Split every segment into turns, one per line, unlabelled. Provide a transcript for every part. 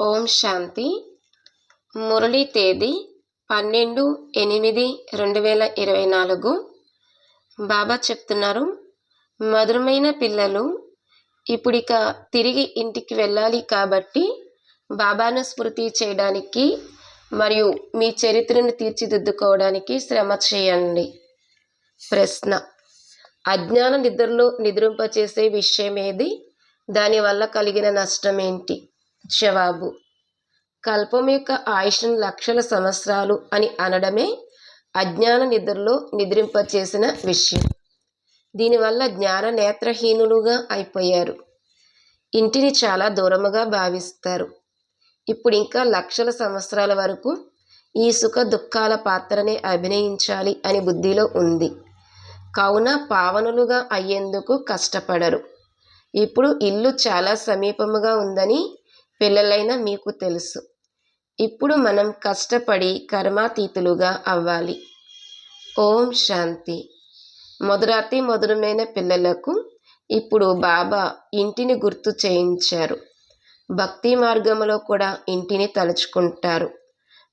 ఓం శాంతి. మురళీ తేదీ పన్నెండు ఎనిమిది రెండు వేల ఇరవై నాలుగు. బాబా చెప్తున్నారు మధురమైన పిల్లలు ఇప్పుడిక తిరిగి ఇంటికి వెళ్ళాలి కాబట్టి బాబాను స్మృతి చేయడానికి మరియు మీ చరిత్రను తీర్చిదిద్దుకోవడానికి శ్రమ చేయండి. ప్రశ్న అజ్ఞాన నిద్రలో నిద్రింపచేసే విషయం ఏది దానివల్ల కలిగిన నష్టం ఏంటి జవాబు. కల్పం యొక్క ఆయుష్ను లక్షల సంవత్సరాలు అని అనడమే అజ్ఞాన నిద్రలో నిద్రింపచేసిన విషయం. దీనివల్ల జ్ఞాన నేత్రహీనులుగా అయిపోయారు. ఇంటిని చాలా దూరముగా భావిస్తారు. ఇప్పుడు ఇంకా లక్షల సంవత్సరాల వరకు ఈ సుఖ దుఃఖాల పాత్రనే అభినయించాలి అని బుద్ధిలో ఉంది. కావున పావనులుగా అయ్యేందుకు కష్టపడరు. ఇప్పుడు ఇల్లు చాలా సమీపముగా ఉందని పిల్లలైన మీకు తెలుసు. ఇప్పుడు మనం కష్టపడి కర్మాతీతులుగా అవ్వాలి. ఓం శాంతి. మొదరాతి మధురమైన పిల్లలకు ఇప్పుడు బాబా ఇంటిని గుర్తు చేయించారు. భక్తి మార్గంలో కూడా ఇంటిని తలుచుకుంటారు.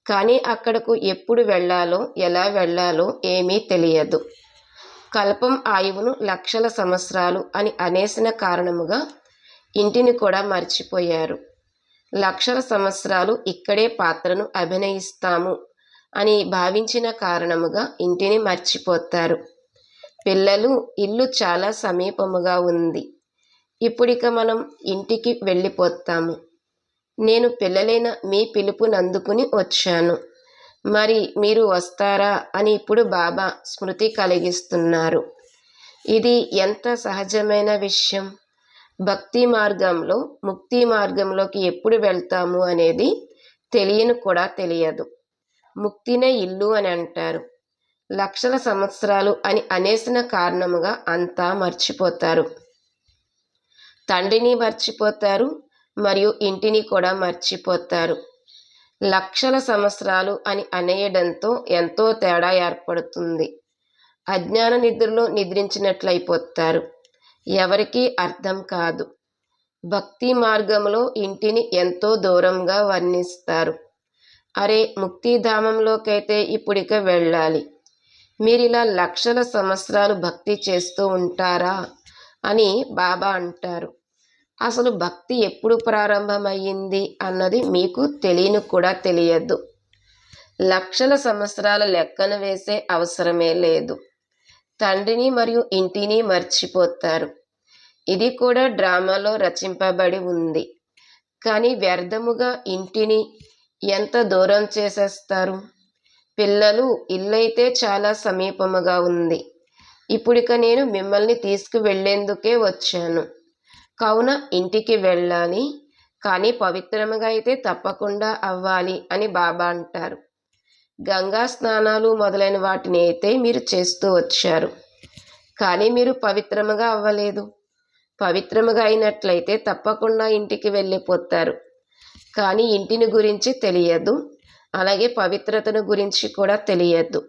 కానీ అక్కడకు ఎప్పుడు వెళ్ళాలో ఎలా వెళ్ళాలో ఏమీ తెలియదు. కల్పం ఆయువును లక్షల సంవత్సరాలు అని అనేసిన కారణముగా ఇంటిని కూడా మర్చిపోయారు. లక్షల సంవత్సరాలు ఇక్కడే పాత్రను అభినయిస్తాము అని భావించిన కారణముగా ఇంటిని మర్చిపోతారు. పిల్లలు ఇల్లు చాలా సమీపముగా ఉంది. ఇప్పుడిక మనం ఇంటికి వెళ్ళిపోతాము. నేను పిల్లలైన మీ పిలుపునందుకుని వచ్చాను. మరి మీరు వస్తారా అని ఇప్పుడు బాబా స్మృతి కలిగిస్తున్నారు. ఇది ఎంత సహజమైన విషయం? భక్తి మార్గంలో ముక్తి మార్గంలోకి ఎప్పుడు వెళ్తాము అనేది తెలియను కూడా తెలియదు. ముక్తినే ఇల్లు అని అంటారు. లక్షల సంవత్సరాలు అని అనేసిన కారణముగా అంతా మర్చిపోతారు. తండ్రిని మర్చిపోతారు మరియు ఇంటిని కూడా మర్చిపోతారు. లక్షల సంవత్సరాలు అని అనేయడంతో ఎంతో తేడా ఏర్పడుతుంది. అజ్ఞాన నిద్రలో నిద్రించినట్లయిపోతారు. ఎవరికీ అర్థం కాదు. భక్తి మార్గంలో ఇంటిని ఎంతో దూరంగా వర్ణిస్తారు. అరే ముక్తిధామంలోకైతే ఇప్పుడిక వెళ్ళాలి. మీరిలా లక్షల సంవత్సరాలు భక్తి చేస్తూ ఉంటారా? అని బాబా అంటారు. అసలు భక్తి ఎప్పుడు ప్రారంభమయ్యింది అన్నది మీకు తెలియను కూడా తెలియదు. లక్షల సంవత్సరాల లెక్కను వేసే అవసరమే లేదు. తండ్రిని మరియు ఇంటిని మర్చిపోతారు. ఇది కూడా డ్రామాలో రచింపబడి ఉంది. కానీ వ్యర్థముగా ఇంటిని ఎంత దూరం చేసేస్తారు? పిల్లలు ఇల్లైతే చాలా సమీపముగా ఉంది. ఇప్పుడిక నేను మిమ్మల్ని తీసుకువెళ్ళేందుకే వచ్చాను. కావున ఇంటికి వెళ్ళాలి. కానీ పవిత్రముగా అయితే తప్పకుండా అవ్వాలి అని బాబా అంటారు. గంగా స్నానాలు మొదలైన వాటిని అయితే మీరు చేస్తూ వచ్చారు. కానీ మీరు పవిత్రముగా అవ్వలేదు. పవిత్రముగా అయినట్లయితే తప్పకుండా ఇంటికి వెళ్ళిపోతారు. కానీ ఇంటిని గురించి తెలియదు. అలాగే పవిత్రతను గురించి కూడా తెలియదు.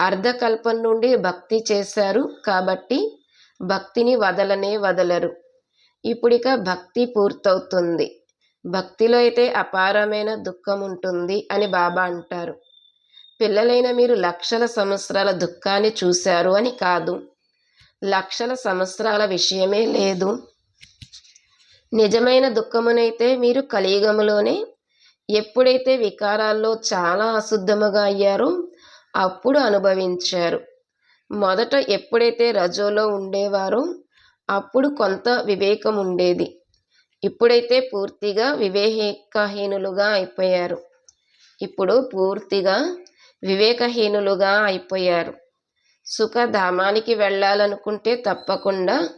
అర్ధకల్పం నుండి భక్తి చేశారు కాబట్టి భక్తిని వదలనే వదలరు. ఇప్పుడిక భక్తి పూర్తవుతుంది. భక్తిలో అయితే అపారమైన దుఃఖం ఉంటుంది అని బాబా అంటారు. పిల్లలైన మీరు లక్షల సంవత్సరాల దుఃఖాన్ని చూశారు అని కాదు. లక్షల సంవత్సరాల విషయమే లేదు. నిజమైన దుఃఖమునైతే మీరు కలియుగములోనే ఎప్పుడైతే వికారాల్లో చాలా అశుద్ధముగా అయ్యారో అప్పుడు అనుభవించారు. మొదట ఎప్పుడైతే రజోలో ఉండేవారో అప్పుడు కొంత వివేకం ఉండేది. ఇప్పుడైతే పూర్తిగా వివేకహీనులుగా అయిపోయారు. ఇప్పుడు పూర్తిగా వివేకహీనులుగా అయిపోయారు. సుఖధామానికి వెళ్ళాలనుకుంటే తప్పకుండా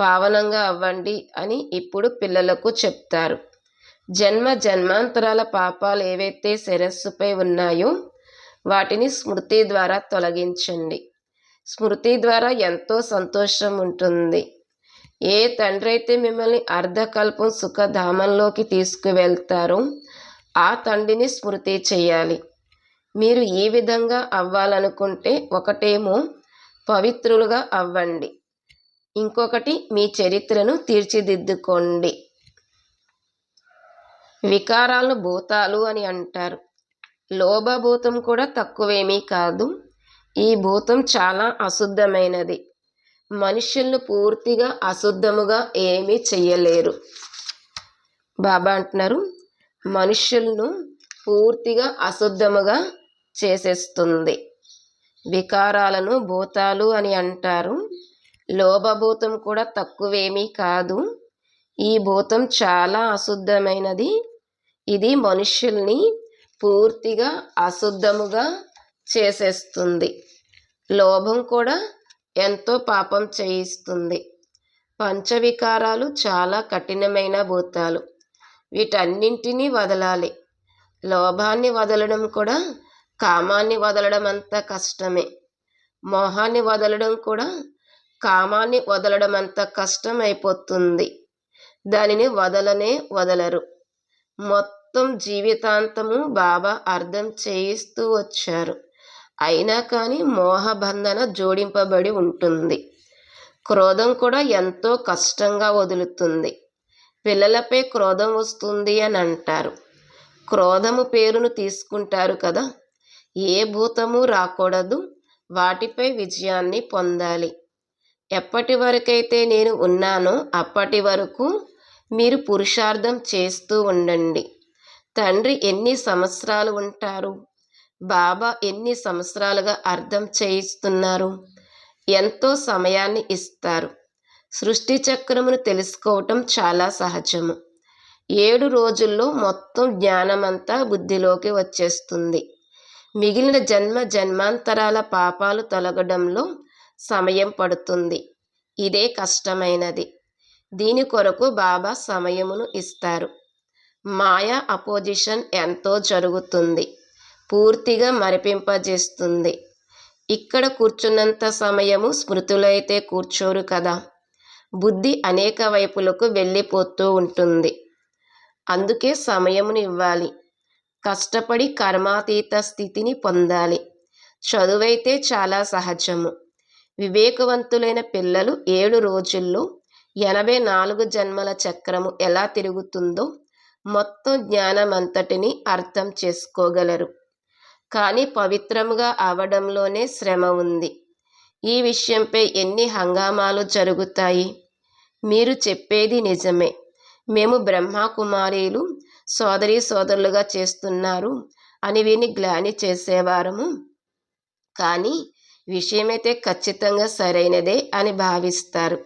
పావనంగా అవ్వండి అని ఇప్పుడు పిల్లలకు చెప్తారు. జన్మ జన్మాంతరాల పాపాలు ఏవైతే శిరస్సుపై ఉన్నాయో వాటిని స్మృతి ద్వారా తొలగించండి. స్మృతి ద్వారా ఎంతో సంతోషం ఉంటుంది. ఏ తండ్రి అయితే మిమ్మల్ని అర్ధకల్పం సుఖధామంలోకి తీసుకువెళ్తారో ఆ తండ్రిని స్మృతి చేయాలి. మీరు ఈ విధంగా అవ్వాలనుకుంటే ఒకటేమో పవిత్రులుగా అవ్వండి. ఇంకొకటి మీ చరిత్రను తీర్చిదిద్దుకోండి. వికారాలను భూతాలు అని అంటారు. లోభభూతం కూడా తక్కువేమీ కాదు. ఈ భూతం చాలా అశుద్ధమైనది. మనుషులను పూర్తిగా అశుద్ధముగా ఏమీ చెయ్యలేరు. బాబా అంటున్నారు మనుషులను పూర్తిగా అశుద్ధముగా చేసేస్తుంది. వికారాలను భూతాలు అని అంటారు. లోభభూతం కూడా తక్కువేమీ కాదు. ఈ భూతం చాలా అశుద్ధమైనది. ఇది మనుషుల్ని పూర్తిగా అశుద్ధముగా చేసేస్తుంది. లోభం కూడా ఎంతో పాపం చేయిస్తుంది. పంచవికారాలు చాలా కఠినమైన భూతాలు. వీటన్నింటినీ వదలాలి. లోభాన్ని వదలడం కూడా కామాన్ని వదలడం అంత కష్టమే. మోహాన్ని వదలడం కూడా కామాన్ని వదలడం అంత కష్టం అయిపోతుంది దానిని వదలనే వదలరు. మొత్తం జీవితాంతము బాబా అర్థం చేయిస్తూ వచ్చారు. అయినా కానీ మోహబంధన జోడింపబడి ఉంటుంది. క్రోధం కూడా ఎంతో కష్టంగా వదులుతుంది. పిల్లలపై క్రోధం వస్తుంది అని అంటారు. క్రోధము పేరును తీసుకుంటారు కదా. ఏ భూతము రాకూడదు. వాటిపై విజయాన్ని పొందాలి. ఎప్పటి వరకైతే నేను ఉన్నానో అప్పటి వరకు మీరు పురుషార్థం చేస్తూ ఉండండి. తండ్రి ఎన్ని సంవత్సరాలు ఉంటారు? బాబా ఎన్ని సంవత్సరాలుగా అర్థం చేయిస్తున్నారు? ఎంతో సమయాన్ని ఇస్తారు. సృష్టి చక్రమును తెలుసుకోవటం చాలా సహజము. ఏడు రోజుల్లో మొత్తం జ్ఞానమంతా బుద్ధిలోకి వచ్చేస్తుంది. మిగిలిన జన్మ జన్మాంతరాల పాపాలు తొలగడంలో సమయం పడుతుంది. ఇదే కష్టమైనది. దీని కొరకు బాబా సమయమును ఇస్తారు. మాయా అపోజిషన్ ఎంతో జరుగుతుంది. పూర్తిగా మరిపింపజేస్తుంది. ఇక్కడ కూర్చున్నంత సమయము స్మృతులైతే కూర్చోరు కదా. బుద్ధి అనేక వైపులకు వెళ్ళిపోతూ ఉంటుంది. అందుకే సమయమును ఇవ్వాలి కష్టపడి కర్మాతీత స్థితిని పొందాలి. చదువైతే చాలా సహజము. వివేకవంతులైన పిల్లలు ఏడు రోజుల్లో ఎనభై నాలుగు జన్మల చక్రము ఎలా తిరుగుతుందో మొత్తం జ్ఞానమంతటిని అర్థం చేసుకోగలరు. కానీ పవిత్రముగా అవడంలోనే శ్రమ ఉంది. ఈ విషయంపై ఎన్ని హంగామాలు జరుగుతాయి? మీరు చెప్పేది నిజమే. మేము బ్రహ్మకుమారీలు సోదరి సోదరులుగా చేస్తున్నారు అని విని గ్లాని చేసేవారము. కానీ విషయమైతే ఖచ్చితంగా సరైనదే అని భావిస్తారు.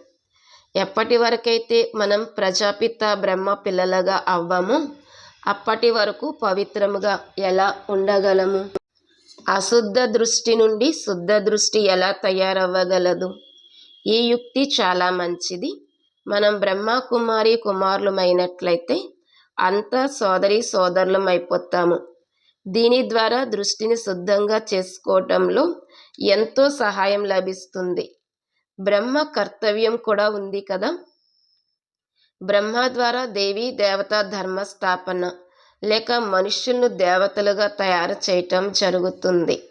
ఎప్పటి వరకైతే మనం ప్రజాపిత బ్రహ్మ పిల్లలుగా అవ్వము అప్పటి వరకు పవిత్రముగా ఎలా ఉండగలము? అశుద్ధ దృష్టి నుండి శుద్ధ దృష్టి ఎలా తయారవ్వగలదు? ఈ యుక్తి చాలా మంచిది. మనం బ్రహ్మ కుమారి కుమారులమైనట్లయితే అంతా సోదరి సోదరులం అయిపోతాము. దీని ద్వారా దృష్టిని శుద్ధంగా చేసుకోవటంలో ఎంతో సహాయం లభిస్తుంది. బ్రహ్మ కర్తవ్యం కూడా ఉంది కదా? బ్రహ్మ ద్వారా దేవి దేవత ధర్మస్థాపన లేక మనుష్యులను దేవతలుగా తయారు చేయటం జరుగుతుంది.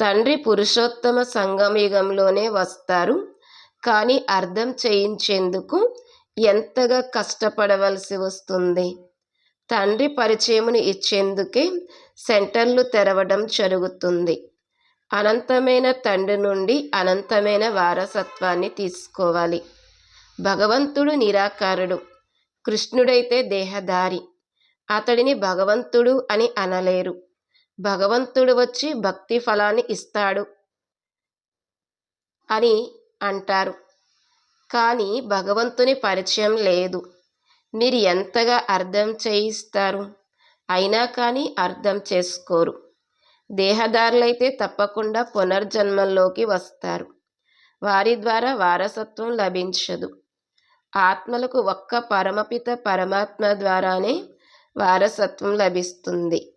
తండ్రి పురుషోత్తమ సంగమయుగంలోనే వస్తారు. కానీ అర్థం చేయించేందుకు ఎంతగా కష్టపడవలసి వస్తుంది? తండ్రి పరిచయమును ఇచ్చేందుకే సెంటర్లు తెరవడం జరుగుతుంది. అనంతమైన తండ్రి నుండి అనంతమైన వారసత్వాన్ని తీసుకోవాలి. భగవంతుడు నిరాకారుడు. కృష్ణుడైతే దేహదారి అతడిని భగవంతుడు అని అనలేరు. భగవంతుడు వచ్చి భక్తి ఫలాన్ని ఇస్తాడు అని అంటారు. కానీ భగవంతుని పరిచయం లేదు. మీరు ఎంతగా అర్థం చేయిస్తారు? అయినా కానీ అర్థం చేసుకోరు. దేహదారులైతే తప్పకుండా పునర్జన్మల్లోకి వస్తారు. వారి ద్వారా వారసత్వం లభించదు. ఆత్మలకు ఒక్క పరమపిత పరమాత్మ ద్వారానే వారసత్వం లభిస్తుంది.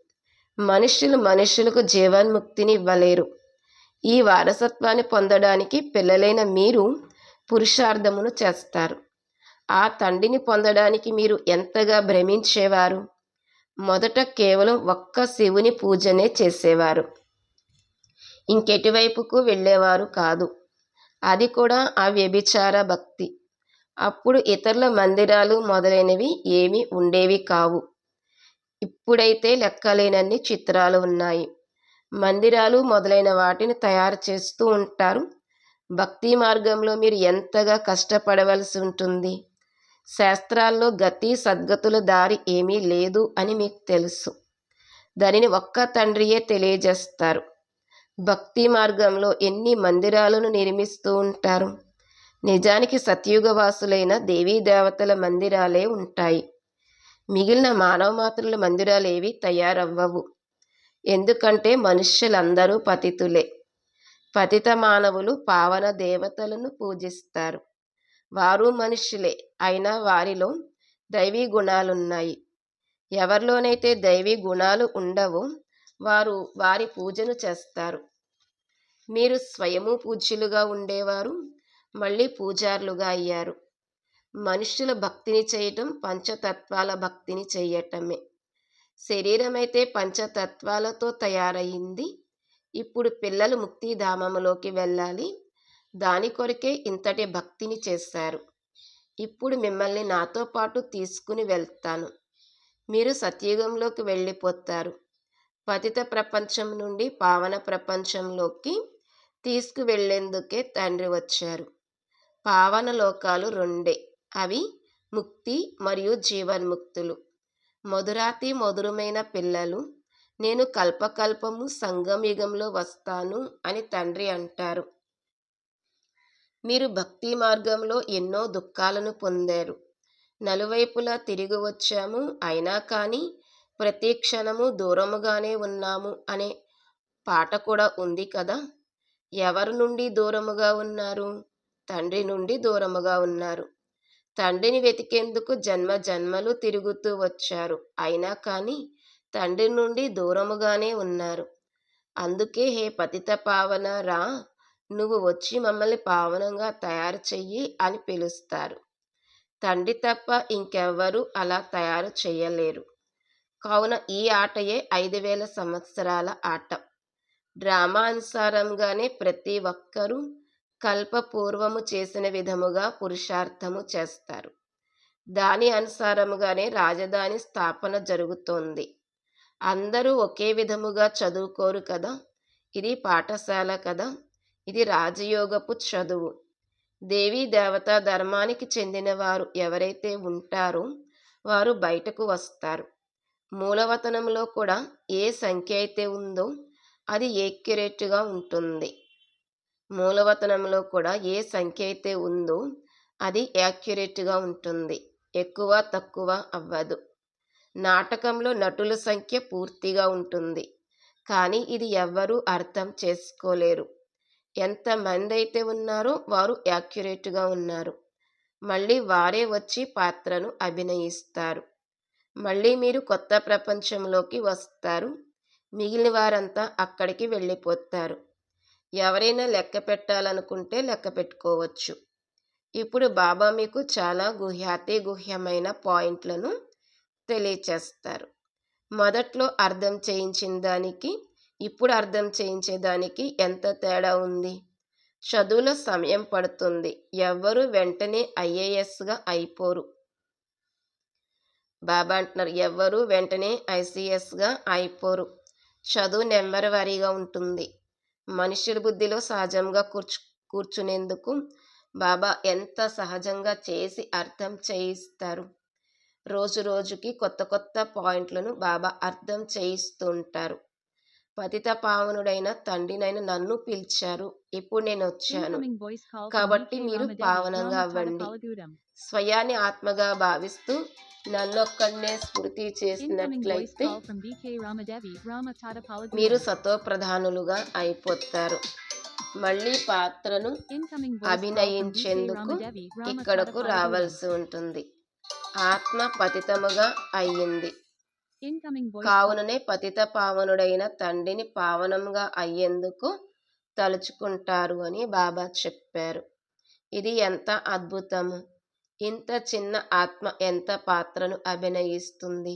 మనుషులు మనుషులకు జీవన్ముక్తిని ఇవ్వలేరు. ఈ వారసత్వాన్ని పొందడానికి పిల్లలైన మీరు పురుషార్థమును చేస్తారు. ఆ తండ్రిని పొందడానికి మీరు ఎంతగా భ్రమించేవారు? మొదట కేవలం ఒక్క శివుని పూజనే చేసేవారు. ఇంకెటువైపుకు వెళ్ళేవారు కాదు. అది కూడా ఆ వ్యభిచార భక్తి. అప్పుడు ఇతరుల మందిరాలు మొదలైనవి ఏమీ ఉండేవి కావు. ఇప్పుడైతే లెక్కలేనన్ని చిత్రాలు ఉన్నాయి. మందిరాలు మొదలైన వాటిని తయారు చేస్తూ ఉంటారు. భక్తి మార్గంలో మీరు ఎంతగా కష్టపడవలసి ఉంటుంది? శాస్త్రాల్లో గతి సద్గతుల దారి ఏమీ లేదు అని మీకు తెలుసు. దానిని ఒక్క తండ్రియే తెలియజేస్తారు. భక్తి మార్గంలో ఎన్ని మందిరాలను నిర్మిస్తూ ఉంటారు? నిజానికి సత్యుగవాసులైన దేవీ దేవతల మందిరాలే ఉంటాయి. మిగిలిన మానవ మాతృల మందిరాలు ఏవి తయారవ్వవు. ఎందుకంటే మనుష్యులందరూ పతితులే. పతిత మానవులు పావన దేవతలను పూజిస్తారు. వారు మనుషులే అయినా వారిలో దైవీ గుణాలున్నాయి. ఎవరిలోనైతే దైవీ గుణాలు ఉండవో వారు వారి పూజను చేస్తారు. మీరు స్వయము పూజ్యులుగా ఉండేవారు మళ్ళీ పూజారులుగా అయ్యారు. మనుష్యుల భక్తిని చేయటం పంచతత్వాల భక్తిని చేయటమే. శరీరం అయితే పంచతత్వాలతో తయారయ్యింది ఇప్పుడు పిల్లలు ముక్తిధామములోకి వెళ్ళాలి. దాని కొరకే ఇంతటి భక్తిని చేశారు. ఇప్పుడు మిమ్మల్ని నాతో పాటు తీసుకుని వెళ్తాను. మీరు సత్యుగంలోకి వెళ్ళిపోతారు. పతిత ప్రపంచం నుండి పావన ప్రపంచంలోకి తీసుకువెళ్ళేందుకే తండ్రి వచ్చారు. పావన లోకాలు రెండే. అవి ముక్తి మరియు జీవన్ముక్తులు. మధురాతి మధురమైన పిల్లలు నేను కల్పకల్పము సంగమయుగంలో వస్తాను అని తండ్రి అంటారు. మీరు భక్తి మార్గంలో ఎన్నో దుఃఖాలను పొందారు. నలువైపులా తిరిగి వచ్చాము. అయినా కానీ ప్రతి క్షణము దూరముగానే ఉన్నాము అనే పాట కూడా ఉంది కదా. ఎవరి నుండి దూరముగా ఉన్నారు? తండ్రి నుండి దూరముగా ఉన్నారు. తండ్రిని వెతికేందుకు జన్మ జన్మలు తిరుగుతూ వచ్చారు. అయినా కానీ తండ్రి నుండి దూరముగానే ఉన్నారు. అందుకే హే పతిత పావన రా నువ్వు వచ్చి మమ్మల్ని పావనంగా తయారు చెయ్యి అని పిలుస్తారు. తండ్రి తప్ప ఇంకెవ్వరూ అలా తయారు చేయలేరు కావున ఈ ఆటయే ఐదు వేల సంవత్సరాల ఆట. డ్రామా అనుసారంగానే ప్రతి ఒక్కరూ కల్పపూర్వము చేసిన విధముగా పురుషార్థము చేస్తారు. దాని అనుసారముగానే రాజధాని స్థాపన జరుగుతోంది. అందరూ ఒకే విధముగా చదువుకోరు కదా? ఇది పాఠశాల కదా? ఇది రాజయోగపు చదువు. దేవీ దేవత ధర్మానికి చెందిన వారు ఎవరైతే ఉంటారో వారు బయటకు వస్తారు. మూలవతనంలో కూడా ఏ సంఖ్య అయితే ఉందో అది ఏక్యురేట్గా ఉంటుంది. మూలవతనంలో కూడా ఏ సంఖ్య అయితే ఉందో అది యాక్యురేట్గా ఉంటుంది. ఎక్కువ తక్కువ అవ్వదు. నాటకంలో నటుల సంఖ్య పూర్తిగా ఉంటుంది. కానీ ఇది ఎవ్వరూ అర్థం చేసుకోలేరు. ఎంతమంది అయితే ఉన్నారో వారు యాక్యురేట్గా ఉన్నారు. మళ్ళీ వారే వచ్చి పాత్రను అభినయిస్తారు. మళ్ళీ మీరు కొత్త ప్రపంచంలోకి వస్తారు. మిగిలిన వారంతా అక్కడికి వెళ్ళిపోతారు. ఎవరైనా లెక్క పెట్టాలనుకుంటే లెక్క పెట్టుకోవచ్చు. ఇప్పుడు బాబా మీకు చాలా గుహ్యాతి గుహ్యమైన పాయింట్లను తెలియచేస్తారు. మొదట్లో అర్థం చేయించిన దానికి ఇప్పుడు అర్థం చేయించేదానికి ఎంత తేడా ఉంది? చదువులో సమయం పడుతుంది. ఎవ్వరు వెంటనే ఐఏఎస్గా అయిపోరు. బాబా అంటున్నారు ఎవ్వరు వెంటనే ఐసీఎస్గా అయిపోరు. చదువు నెంబర్ వారీగా ఉంటుంది. మనుషుల బుద్ధిలో సహజంగా కూర్చు కూర్చునేందుకు బాబా ఎంత సహజంగా చేసి అర్థం చేయిస్తారు? రోజు రోజుకి కొత్త కొత్త పాయింట్లను బాబా అర్థం చేయిస్తూ ఉంటారు పతిత పావనుడైన తండ్రినైన నన్ను పిలిచారు. ఇప్పుడు నేను వచ్చాను. కాబట్టి మీరు పావనంగా అవ్వండి. స్వయాన్ని ఆత్మగా భావిస్తూ నన్నొక్కడనే స్ఫూర్తి చేసినట్లయితే మీరు సతోప్రధానులుగా అయిపోతారు. మళ్ళీ పాత్రను అభినయించేందుకు ఇక్కడకు రావాల్సి ఉంటుంది. ఆత్మ పతితముగా అయ్యింది. కావుననే పతిత పావనుడైన తండ్రిని పావనంగా అయ్యేందుకు తలుచుకుంటారు అని బాబా చెప్పారు. ఇది ఎంత అద్భుతము! ఇంత చిన్న ఆత్మ ఎంత పాత్రను అభినయిస్తుంది!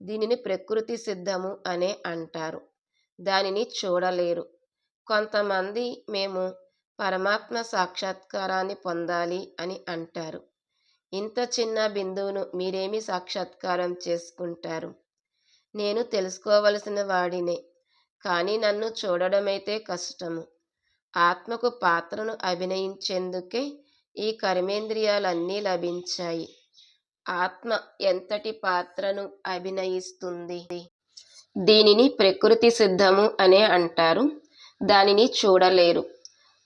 దీనిని ప్రకృతి సిద్ధము అనే అంటారు. దానిని చూడలేరు. కొంతమంది మేము పరమాత్మ సాక్షాత్కారాన్ని పొందాలి అని అంటారు. ఇంత చిన్న బిందువును మీరేమి సాక్షాత్కారం చేసుకుంటారు? నేను తెలుసుకోవలసిన వాడినే. కానీ నన్ను చూడడమైతే కష్టము. ఆత్మకు పాత్రను అభినయించేందుకే ఈ కర్మేంద్రియాలన్నీ లభించాయి. ఆత్మ ఎంతటి పాత్రను అభినయిస్తుంది? దీనిని ప్రకృతి సిద్ధము అనే అంటారు. దానిని చూడలేరు.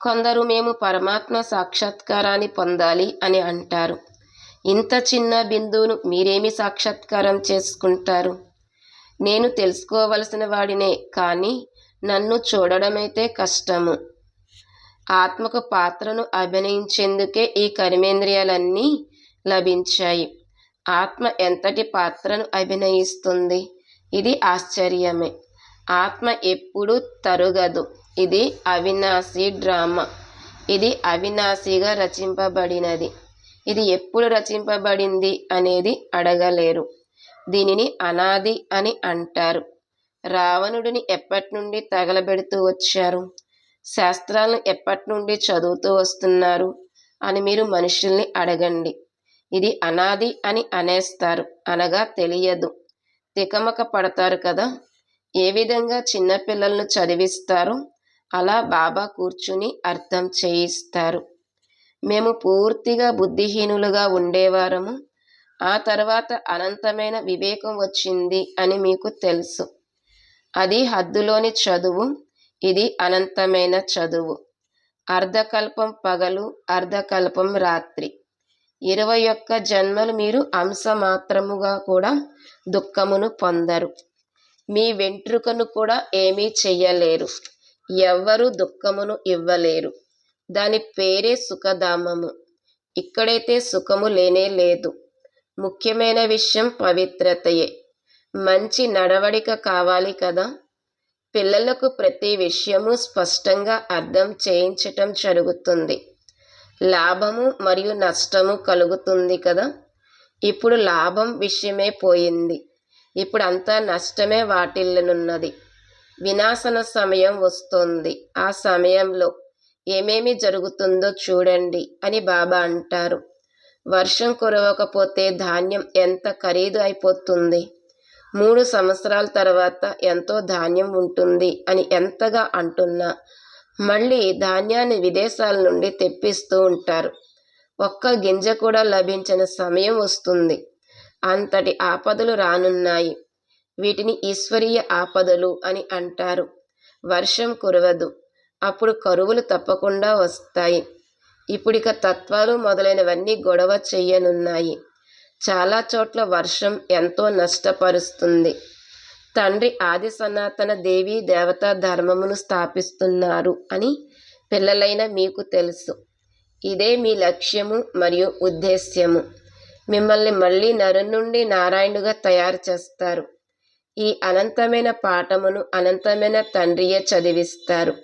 కొందరు మేము పరమాత్మ సాక్షాత్కారాన్ని పొందాలి అని అంటారు. ఇంత చిన్న బిందువును మీరేమి సాక్షాత్కారం చేసుకుంటారు? నేను తెలుసుకోవలసిన వాడినే కానీ నన్ను చూడడమైతే కష్టము. ఆత్మకు పాత్రను అభినయించేందుకే ఈ కర్మేంద్రియాలన్నీ లభించాయి. ఆత్మ ఎంతటి పాత్రను అభినయిస్తుంది? ఇది ఆశ్చర్యమే. ఆత్మ ఎప్పుడు తరుగదు. ఇది అవినాశి డ్రామా. ఇది అవినాశిగా రచింపబడినది. ఇది ఎప్పుడు రచింపబడింది అనేది అడగలేరు. దీనిని అనాది అని అంటారు. రావణుడిని ఎప్పటి నుండి తగలబెడుతూ వచ్చారు? శాస్త్రాలను ఎప్పటి నుండి చదువుతూ వస్తున్నారు? అని మీరు మనుషుల్ని అడగండి. ఇది అనాది అని అనేస్తారు. అనగా తెలియదు. తికమక పడతారు కదా? ఏ విధంగా చిన్నపిల్లలను చదివిస్తారో అలా బాబా కూర్చుని అర్థం చేయిస్తారు. మేము పూర్తిగా బుద్ధిహీనులుగా ఉండేవారము. ఆ తర్వాత అనంతమైన వివేకం వచ్చింది అని మీకు తెలుసు. అది హద్దులోని చదువు. ఇది అనంతమైన చదువు. అర్ధకల్పం పగలు అర్ధకల్పం రాత్రి. ఇరవై ఒక్క జన్మలు మీరు అంశ మాత్రముగా కూడా దుఃఖమును పొందరు. మీ వెంట్రుకను కూడా ఏమీ చెయ్యలేరు. ఎవ్వరూ దుఃఖమును ఇవ్వలేరు. దాని పేరే సుఖధామము. ఇక్కడైతే సుఖము లేనే లేదు. ముఖ్యమైన విషయం పవిత్రతయే. మంచి నడవడిక కావాలి కదా? పిల్లలకు ప్రతి విషయము స్పష్టంగా అర్థం చేయించటం జరుగుతుంది. లాభము మరియు నష్టము కలుగుతుంది కదా? ఇప్పుడు లాభం విషయమే పోయింది. ఇప్పుడు అంతా నష్టమే వాటిల్లనున్నది. వినాశన సమయం వస్తుంది. ఆ సమయంలో ఏమేమి జరుగుతుందో చూడండి అని బాబా అంటారు. వర్షం కురవకపోతే ధాన్యం ఎంత ఖరీదు అయిపోతుంది? మూడు సంవత్సరాల తర్వాత ఎంతో ధాన్యం ఉంటుంది అని ఎంతగా అంటున్నా? మళ్ళీ ధాన్యాన్ని విదేశాల నుండి తెప్పిస్తూ ఉంటారు. ఒక్క గింజ కూడా లభించిన సమయం వస్తుంది. అంతటి ఆపదలు రానున్నాయి. వీటిని ఈశ్వరీయ ఆపదలు అని అంటారు. వర్షం కురవదు. అప్పుడు కరువులు తప్పకుండా వస్తాయి. ఇప్పుడిక తత్వాలు మొదలైనవన్నీ గొడవ చెయ్యనున్నాయి. చాలా చోట్ల వర్షం ఎంతో నష్టపరుస్తుంది. తండ్రి ఆది సనాతన దేవీ దేవతా ధర్మమును స్థాపిస్తున్నారు అని పిల్లలైన మీకు తెలుసు. ఇదే మీ లక్ష్యము మరియు ఉద్దేశ్యము. మిమ్మల్ని మళ్ళీ నరు నుండి నారాయణుగా తయారు చేస్తారు. ఈ అనంతమైన పాఠమును అనంతమైన తండ్రియే చదివిస్తారు.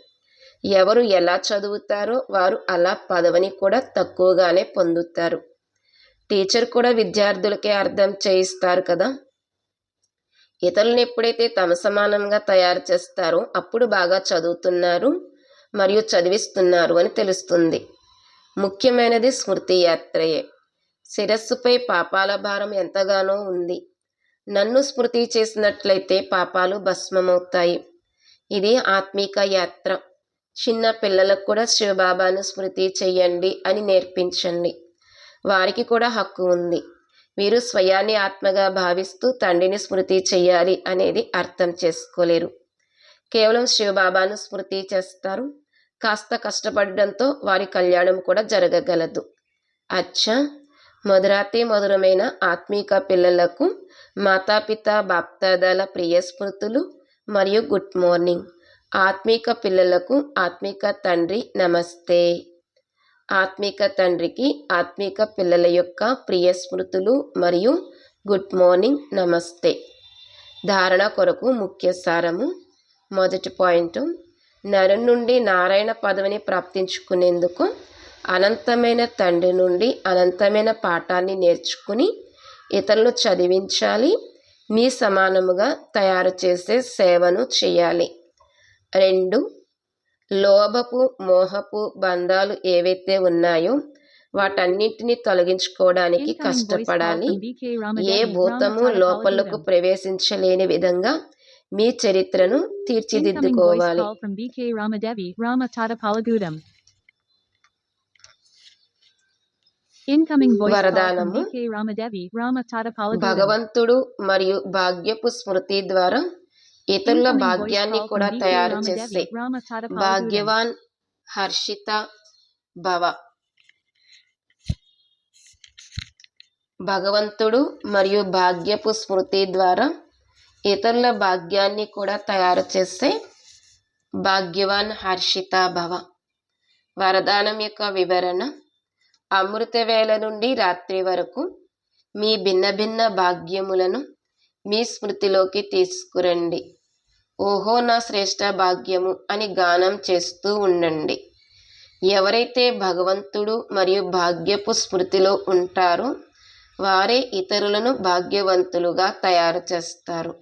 ఎవరు ఎలా చదువుతారో వారు అలా పదవిని కూడా తక్కువగానే పొందుతారు. టీచర్ కూడా విద్యార్థులకే అర్థం చేయిస్తారు కదా. ఇతరులను ఎప్పుడైతే తమ సమానంగా తయారు చేస్తారో అప్పుడు బాగా చదువుతున్నారు మరియు చదివిస్తున్నారు అని తెలుస్తుంది. ముఖ్యమైనది స్మృతి యాత్రయే. శిరస్సుపై పాపాల భారం ఎంతగానో ఉంది. నన్ను స్మృతి చేసినట్లయితే పాపాలు భస్మమవుతాయి. ఇది ఆత్మీక యాత్ర. చిన్న పిల్లలకు కూడా శివబాబాను స్మృతి చెయ్యండి అని నేర్పించండి. వారికి కూడా హక్కు ఉంది. వీరు స్వయాన్ని ఆత్మగా భావిస్తూ తండ్రిని స్మృతి చెయ్యాలి అనేది అర్థం చేసుకోలేరు. కేవలం శివబాబాను స్మృతి చేస్తారు. కాస్త కష్టపడడంతో వారి కళ్యాణం కూడా జరగగలదు. అచ్చా! మధురాతి మధురమైన ఆత్మీక పిల్లలకు మాతాపిత బాప్తాదాల ప్రియ స్మృతులు మరియు గుడ్ మార్నింగ్. ఆత్మీక పిల్లలకు ఆత్మీక తండ్రి నమస్తే. ఆత్మీక తండ్రికి ఆత్మీక పిల్లల యొక్క ప్రియ స్మృతులు మరియు గుడ్ మార్నింగ్ నమస్తే. ధారణ కొరకు ముఖ్య సారము మొదటి పాయింట్ నరు నుండి నారాయణ పదవిని ప్రాప్తించుకునేందుకు అనంతమైన తండ్రి నుండి అనంతమైన పాఠాన్ని నేర్చుకుని ఇతరులు చదివించాలి మీ సమానముగా తయారు చేసే సేవను చేయాలి. రెండు లోభపు మోహపు బంధాలు ఏవైతే ఉన్నాయో వాటన్నిటిని తొలగించుకోవడానికి కష్టపడాలి. ఏ భూతము లోపలకు ప్రవేశించలేని విధంగా మీ చరిత్రను తీర్చిదిద్దుకోవాలి. భగవంతుడు మరియు భాగ్యపు స్మృతి ద్వారా ఇతరుల భాగ్యాన్ని కూడా తయారు చేసే. భాగ్యవాన్ హర్షిత భవ భగవంతుడు మరియు భాగ్యపు స్మృతి ద్వారా ఇతరుల భాగ్యాన్ని కూడా తయారు చేసే భాగ్యవాన్ హర్షిత భవ వరదానం యొక్క వివరణ అమృత వేళ నుండి రాత్రి వరకు మీ భిన్న భిన్న భాగ్యములను మీ స్మృతిలోకి తీసుకురండి. ఓహో నా శ్రేష్ట భాగ్యము అని గానం చేస్తూ ఉండండి. ఎవరైతే భగవంతుడు మరియు భాగ్యపు స్మృతిలో ఉంటారో వారే ఇతరులను భాగ్యవంతులుగా తయారు చేస్తారు.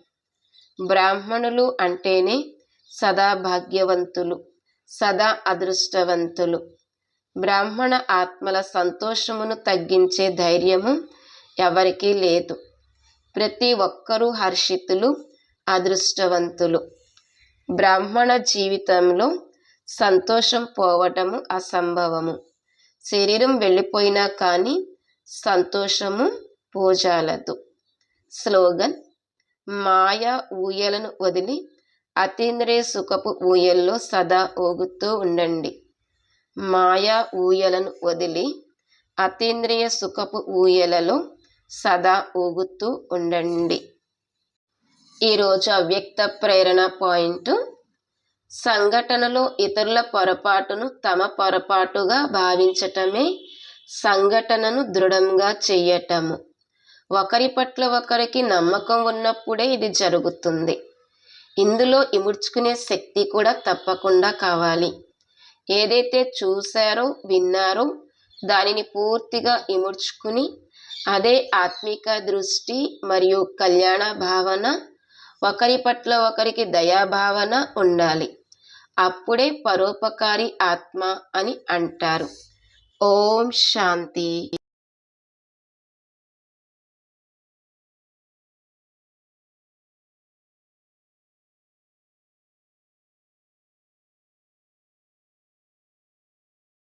బ్రాహ్మణులు అంటేనే సదా భాగ్యవంతులు సదా అదృష్టవంతులు. బ్రాహ్మణ ఆత్మల సంతోషమును తగ్గించే ధైర్యము ఎవరికీ లేదు. ప్రతి ఒక్కరూ హర్షితులు అదృష్టవంతులు. బ్రాహ్మణ జీవితంలో సంతోషం పోవటము అసంభవము. శరీరం వెళ్ళిపోయినా కానీ సంతోషము పోజాలదు. స్లోగన్ మాయ ఊయలను వదిలి అతీంద్రియ సుఖపు ఊయల్లో సదా ఊగుతూ ఉండండి. మాయా ఊయలను వదిలి అతీంద్రియ సుఖపు ఊయలలో సదా ఊగుతూ ఉండండి. ఈరోజు అవ్యక్త ప్రేరణ పాయింట్ సంఘటనలో ఇతరుల పొరపాటును తమ పొరపాటుగా భావించటమే సంఘటనను దృఢంగా చేయటము ఒకరి పట్ల ఒకరికి నమ్మకం ఉన్నప్పుడే ఇది జరుగుతుంది. ఇందులో ఇముడ్చుకునే శక్తి కూడా తప్పకుండా కావాలి. ఏదైతే చూశారో విన్నారో దానిని పూర్తిగా ఇముడ్చుకుని అదే ఆత్మిక దృష్టి మరియు కళ్యాణ భావన. ఒకరి పట్ల ఒకరికి దయాభావన ఉండాలి. అప్పుడే పరోపకారి ఆత్మ అని అంటారు. ఓం శాంతి.